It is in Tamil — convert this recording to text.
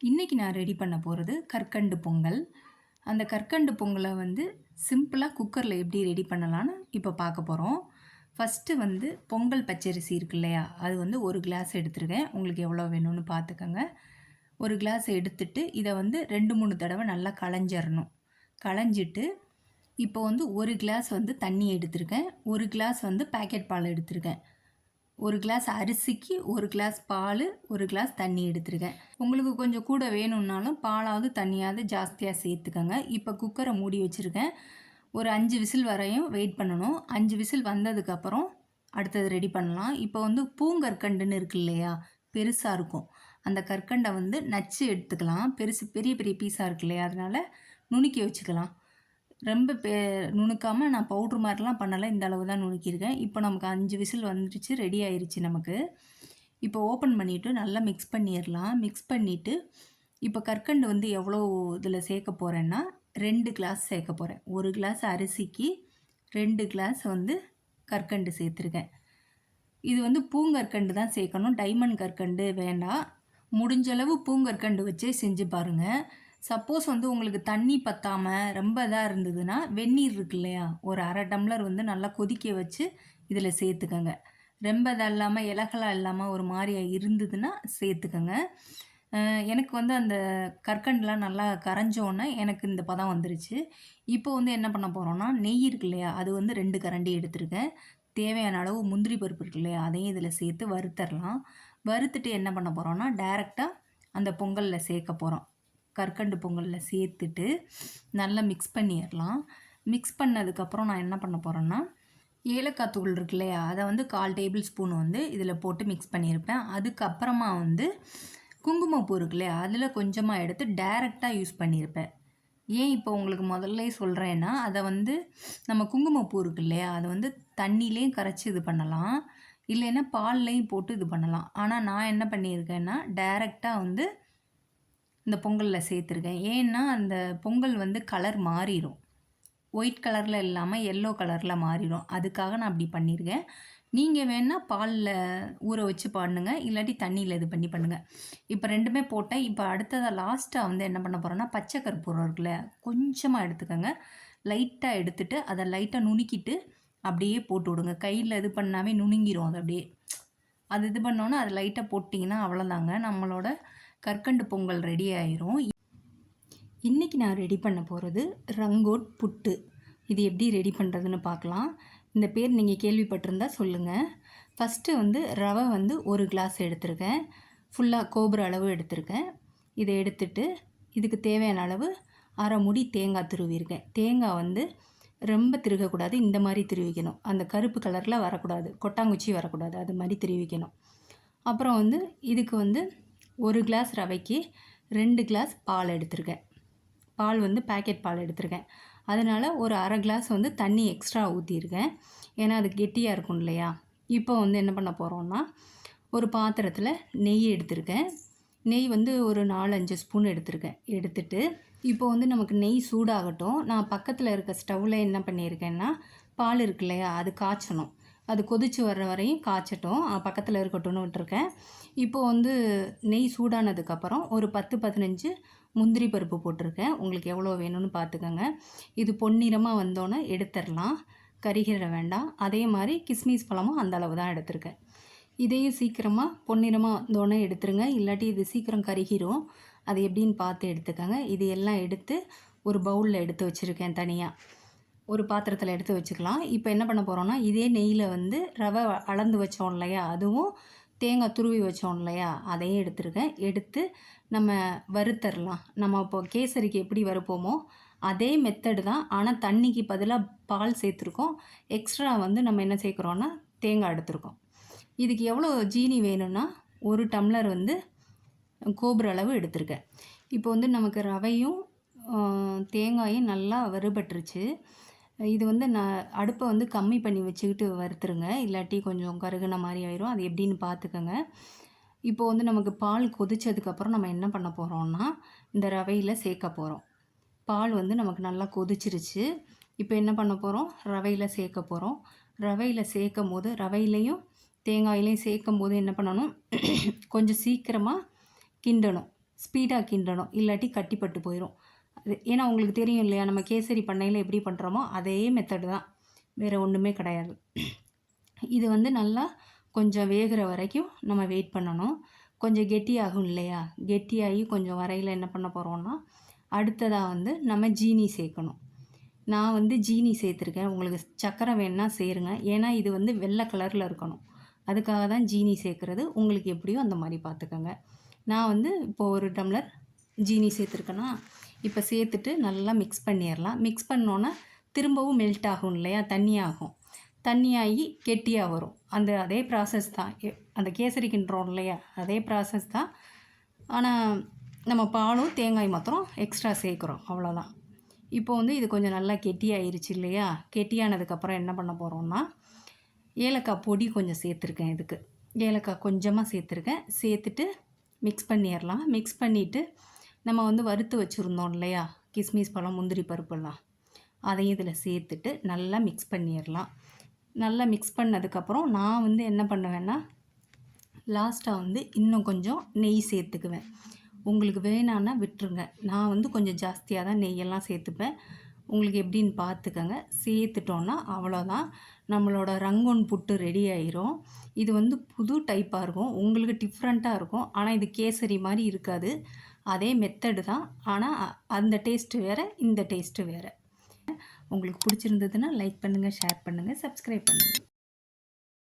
இன்றைக்கி நான் ரெடி பண்ண போகிறது கற்கண்டு பொங்கல். அந்த கற்கண்டு பொங்கலை வந்து சிம்பிளாக குக்கரில் எப்படி ரெடி பண்ணலான்னு இப்போ பார்க்க போகிறோம் ஃபஸ்ட்டு வந்து பொங்கல் பச்சரிசி இருக்கு இல்லையா? அது வந்து ஒரு கிளாஸ் எடுத்துருக்கேன். உங்களுக்கு எவ்வளோ வேணும்னு பார்த்துக்கோங்க. ஒரு கிளாஸ் எடுத்துட்டு இதை வந்து ரெண்டு மூணு தடவை நல்லா களைஞ்சிடணும் களைஞ்சிட்டு இப்போ வந்து ஒரு கிளாஸ் வந்து தண்ணி எடுத்திருக்கேன். ஒரு கிளாஸ் வந்து பேக்கெட் பால் எடுத்திருக்கேன். ஒரு கிளாஸ் அரிசிக்கு ஒரு கிளாஸ் பால் ஒரு கிளாஸ் தண்ணி எடுத்துருக்கேன். உங்களுக்கு கொஞ்சம் கூட வேணும்னாலும் பாலாவது தண்ணியாவது ஜாஸ்தியாக சேர்த்துக்கோங்க. இப்போ குக்கரை மூடி வச்சுருக்கேன். ஒரு அஞ்சு விசில் வரையும் வெயிட் பண்ணணும். அஞ்சு விசில் வந்ததுக்கப்புறம் அடுத்தது ரெடி பண்ணலாம். இப்போ வந்து பூங்கற்கண்டுன்னு இருக்கு இல்லையா? பெருசாக இருக்கும். அந்த கற்கண்டை வந்து நச்சு எடுத்துக்கலாம். பெருசு பெரிய பெரிய பீஸாக இருக்கு இல்லையா? அதனால் நுணுக்கி வச்சுக்கலாம். ரொம்ப பே நுணுக்காமல் நான் பவுட்ரு மாதிரிலாம் பண்ணலை இந்த அளவு தான் நுணுக்கியிருக்கேன். இப்போ நமக்கு அஞ்சு விசில் வந்துருச்சு ரெடி ஆயிடுச்சு நமக்கு. இப்போ ஓப்பன் பண்ணிவிட்டு நல்லா மிக்ஸ் பண்ணிடலாம் மிக்ஸ் பண்ணிவிட்டு இப்போ கற்கண்டு வந்து எவ்வளோ இதில் சேர்க்க போகிறேன்னா ரெண்டு கிளாஸ் சேர்க்க போகிறேன் ஒரு கிளாஸ் அரிசிக்கு ரெண்டு கிளாஸ் வந்து கற்கண்டு சேர்த்துருக்கேன். இது வந்து பூங்கற்கண்டு தான் சேர்க்கணும். டைமண்ட் கற்கண்டு வேண்டாம். முடிஞ்சளவு பூங்கற்கண்டு வச்சே செஞ்சு பாருங்கள் சப்போஸ் வந்து உங்களுக்கு தண்ணி பற்றாமல் ரொம்ப இதாக இருந்ததுன்னா வெந்நீர் இருக்கு இல்லையா? ஒரு அரை டம்ளர் வந்து நல்லா கொதிக்க வச்சு இதில் சேர்த்துக்கோங்க. ரொம்ப இதாக இல்லாமல் இலகலாக இல்லாமல் ஒரு மாதிரியாக இருந்ததுன்னா சேர்த்துக்கோங்க. எனக்கு வந்து அந்த கற்கண்டெலாம் நல்லா கரைஞ்சோன்னே எனக்கு இந்த பதம் வந்துருச்சு. இப்போ வந்து என்ன பண்ண போகிறோன்னா நெய் இருக்கு இல்லையா? அது வந்து ரெண்டு கரண்டி எடுத்துருக்கேன். தேவையான அளவு முந்திரி பருப்பு இருக்கு இல்லையா? அதையும் இதில் சேர்த்து வறுத்தரலாம். வறுத்துட்டு என்ன பண்ண போகிறோன்னா டேரெக்டாக அந்த பொங்கலில் சேர்க்க போகிறோம் கற்கண்டு பொங்கலில் சேர்த்துட்டு நல்லா மிக்ஸ் பண்ணிடலாம். மிக்ஸ் பண்ணதுக்கப்புறம் நான் என்ன பண்ண போகிறேன்னா ஏலக்காய் தூள் இருக்கு இல்லையா அதை வந்து கால் டேபிள் ஸ்பூன் வந்து இதில் போட்டு மிக்ஸ் பண்ணியிருப்பேன். அதுக்கப்புறமா வந்து குங்குமப்பூ இருக்கு இல்லையா அதில் கொஞ்சமாக எடுத்து டைரெக்டாக யூஸ் பண்ணியிருப்பேன். ஏன் இப்போ உங்களுக்கு முதல்ல சொல்கிறேன்னா அதை வந்து நம்ம குங்குமப்பூ இருக்கு இல்லையா அதை வந்து தண்ணியிலையும் கரைச்சி இது பண்ணலாம். இல்லைன்னா பால்லையும் போட்டு இது பண்ணலாம். ஆனால் நான் என்ன பண்ணியிருக்கேன்னா டைரெக்டாக வந்து இந்த பொங்கலில் சேர்த்துருக்கேன். ஏன்னா அந்த பொங்கல் வந்து கலர் மாறிடும் ஒயிட் கலரில் இல்லாமல் எல்லோ கலரில் மாறிடும் அதுக்காக நான் அப்படி பண்ணியிருக்கேன் நீங்கள் வேணால் பாலில் ஊற வச்சு பண்ணுங்க. இல்லாட்டி தண்ணியில் இது பண்ணி பண்ணுங்கள் இப்போ ரெண்டுமே போட்டேன். இப்போ அடுத்ததாக லாஸ்ட்டாக வந்து என்ன பண்ண போகிறேன்னா பச்சை கற்பூரம் இருக்குல்ல கொஞ்சமாக எடுத்துக்கோங்க. லைட்டாக எடுத்துட்டு அதை லைட்டாக நுணுக்கிட்டு அப்படியே போட்டு விடுங்க. கையில் இது பண்ணாவே நுணுங்கிரும் அது அப்படியே. அது இது பண்ணோன்னே அது லைட்டாக போட்டிங்கன்னா அவ்வளோதாங்க நம்மளோட கற்கண்டு பொங்கல் ரெடி ஆயிரும். இன்றைக்கி நான் ரெடி பண்ண போகிறது ரங்கோட் புட்டு. இது எப்படி ரெடி பண்ணுறதுன்னு பார்க்கலாம். இந்த பேர் நீங்கள் கேள்விப்பட்டிருந்தா சொல்லுங்கள் ஃபஸ்ட்டு வந்து ரவை வந்து ஒரு கிளாஸ் எடுத்திருக்கேன். ஃபுல்லாக கோபுர அளவு எடுத்திருக்கேன். இதை எடுத்துட்டு இதுக்கு தேவையான அளவு அரை முடி தேங்காய் திருவிருக்கேன் தேங்காய் வந்து ரொம்ப திருகக்கூடாது இந்த மாதிரி திருவிக்கணும். அந்த கருப்பு கலரில் வரக்கூடாது. கொட்டாங்குச்சி வரக்கூடாது அது மாதிரி திருவிக்கணும். அப்புறம் வந்து இதுக்கு வந்து ஒரு கிளாஸ் ரவைக்கு ரெண்டு கிளாஸ் பால் எடுத்திருக்கேன். பால் வந்து பேக்கெட் பால் எடுத்திருக்கேன். அதனால் ஒரு அரை கிளாஸ் வந்து தண்ணி எக்ஸ்ட்ரா ஊற்றியிருக்கேன் ஏன்னா அது கெட்டியாக இருக்கும் இல்லையா? இப்போ வந்து என்ன பண்ண போகிறோன்னா ஒரு பாத்திரத்தில் நெய் எடுத்திருக்கேன். நெய் வந்து ஒரு நாலு அஞ்சு ஸ்பூன் எடுத்திருக்கேன். எடுத்துட்டு இப்போ வந்து நமக்கு நெய் சூடாகட்டும். நான் பக்கத்தில் இருக்க ஸ்டவ்வில் என்ன பண்ணியிருக்கேன்னா பால் இருக்கு இல்லையா அது காய்ச்சணும். அது கொதித்து வர்ற வரையும் காய்ச்சட்டும். பக்கத்தில் இருக்கட்டும்னு விட்டுருக்கேன். இப்போ வந்து நெய் சூடானதுக்கப்புறம் ஒரு பத்து பதினஞ்சு முந்திரி பருப்பு போட்டிருக்கேன். உங்களுக்கு எவ்வளோ வேணும்னு பார்த்துக்கோங்க. இது பொன்னிறமாக வந்தோன்னே எடுத்துடலாம். கருகிற வேண்டாம். அதே மாதிரி கிஸ்மிஸ் பழமும் அந்த அளவு தான் எடுத்திருக்கேன். இதையும் சீக்கிரமாக பொன்னிறமாக வந்தோடனே எடுத்துருங்க. இல்லாட்டி இது சீக்கிரம் கருகிரும். அது எப்படின்னு பார்த்து எடுத்துக்கோங்க. இது எல்லாம் எடுத்து ஒரு பவுலில் எடுத்து வச்சுருக்கேன் தனியாக ஒரு பாத்திரத்தில் எடுத்து வச்சுக்கலாம். இப்போ என்ன பண்ண போகிறோன்னா இதே நெய்யில் வந்து ரவை அளந்து வச்சோம் இல்லையா? அதுவும் தேங்காய் துருவி வச்சோம் இல்லையா? அதையும் எடுத்துருக்கேன் எடுத்து நம்ம வறுத்தரலாம். நம்ம இப்போ கேசரிக்கு எப்படி வறுப்போமோ அதே மெத்தடு தான். ஆனால் தண்ணிக்கு பதிலாக பால் சேர்த்துருக்கோம். எக்ஸ்ட்ரா வந்து நம்ம என்ன சேர்க்குறோன்னா தேங்காய் எடுத்துருக்கோம். இதுக்கு எவ்வளோ ஜீனி வேணும்னா ஒரு டம்ளர் வந்து கோபுர அளவு எடுத்திருக்கேன் இப்போ வந்து நமக்கு ரவையும் தேங்காயும் நல்லா வறுபட்டுருச்சு. இது வந்து நான் அடுப்பை வந்து கம்மி பண்ணி வச்சுக்கிட்டு வறுத்துருங்க. இல்லாட்டி கொஞ்சம் கருகுன மாதிரி ஆயிரும். அது எப்படின்னு பார்த்துக்கோங்க. இப்போ வந்து நமக்கு பால் கொதிச்சதுக்கப்புறம் நம்ம என்ன பண்ண போகிறோம்னா இந்த ரவையில் சேர்க்க போகிறோம் பால் வந்து நமக்கு நல்லா கொதிச்சிருச்சு. இப்போ என்ன பண்ண போகிறோம் ரவையில் சேர்க்க போகிறோம் ரவையில் சேர்க்கும் போது ரவையிலையும் தேங்காயிலையும் சேர்க்கும் போது என்ன பண்ணணும்? கொஞ்சம் சீக்கிரமாக கிண்டணும். ஸ்பீடாக கிண்டணும். இல்லாட்டி கட்டிப்பட்டு போயிடும் ஏன்னா உங்களுக்கு தெரியும் இல்லையா நம்ம கேசரி பண்ணையில் எப்படி பண்ணுறோமோ அதே மெத்தடு தான். வேறு ஒன்றுமே கிடையாது. இது வந்து நல்லா கொஞ்சம் வேகிற வரைக்கும் நம்ம வெயிட் பண்ணணும். கொஞ்சம் கெட்டியாகும் இல்லையா? கெட்டியாகி கொஞ்சம் வரையில் என்ன பண்ண போகிறோம்னா அடுத்ததாக வந்து நம்ம ஜீனி சேர்க்கணும். நான் வந்து ஜீனி சேர்த்துருக்கேன். உங்களுக்கு சக்கரை வேணுன்னா சேருங்க. ஏன்னா இது வந்து வெள்ளை கலரில் இருக்கணும். அதுக்காக தான் ஜீனி சேர்க்குறது. உங்களுக்கு எப்படியோ அந்த மாதிரி பார்த்துக்கோங்க. நான் வந்து இப்போது ஒரு டம்ளர் ஜீனி சேர்த்துருக்கேன்னா இப்போ சேர்த்துட்டு நல்லா மிக்ஸ் பண்ணிடலாம் மிக்ஸ் பண்ணோன்னே திரும்பவும் மெல்ட் ஆகும் இல்லையா? தண்ணி ஆகும். தண்ணியாகி கெட்டியாக வரும். அந்த அதே ப்ராசஸ் தான். அந்த கேசரி கிண்டுறோம் இல்லையா? அதே ப்ராசஸ் தான். ஆனால் நம்ம பாலும் தேங்காய் மாத்திரம் எக்ஸ்ட்ரா சேர்க்குறோம். அவ்வளோதான் இப்போ வந்து இது கொஞ்சம் நல்லா கெட்டியாயிருச்சு இல்லையா? கெட்டியானதுக்கப்புறம் என்ன பண்ண போகிறோம்னா ஏலக்காய் பொடி கொஞ்சம் சேர்த்துருக்கேன் இதுக்கு. ஏலக்காய் கொஞ்சமாக சேர்த்துருக்கேன். சேர்த்துட்டு மிக்ஸ் பண்ணிடலாம் மிக்ஸ் பண்ணிவிட்டு நம்ம வந்து வறுத்து வச்சுருந்தோம் இல்லையா? கிஸ்மிஸ் பழம் முந்திரி பருப்பெல்லாம். அதையும் இதில் சேர்த்துட்டு நல்லா மிக்ஸ் பண்ணிடலாம் நல்லா மிக்ஸ் பண்ணதுக்கப்புறம் நான் வந்து என்ன பண்ணுவேன்னா லாஸ்ட்டாக வந்து இன்னும் கொஞ்சம் நெய் சேர்த்துக்குவேன். உங்களுக்கு வேணான்னா விட்டுருங்க. நான் வந்து கொஞ்சம் ஜாஸ்தியாக தான் நெய்யெல்லாம் சேர்த்துப்பேன். உங்களுக்கு எப்படின்னு பார்த்துக்கங்க. சேர்த்துட்டோன்னா அவ்வளோதான். நம்மளோட ரங்கோன் புட்டு ரெடி ஆயிரும். இது வந்து புது டைப்பாக இருக்கும். உங்களுக்கு டிஃப்ரெண்ட்டாக இருக்கும். ஆனால் இது கேசரி மாதிரி இருக்காது. அதே மெத்தடு தான். ஆனால் அ- அந்த டேஸ்ட்டு வேறு இந்த டேஸ்ட்டு வேறு. உங்களுக்கு பிடிச்சிருந்ததுன்னா லைக் பண்ணுங்கள் ஷேர் பண்ணுங்கள் சப்ஸ்கிரைப் பண்ணுங்கள்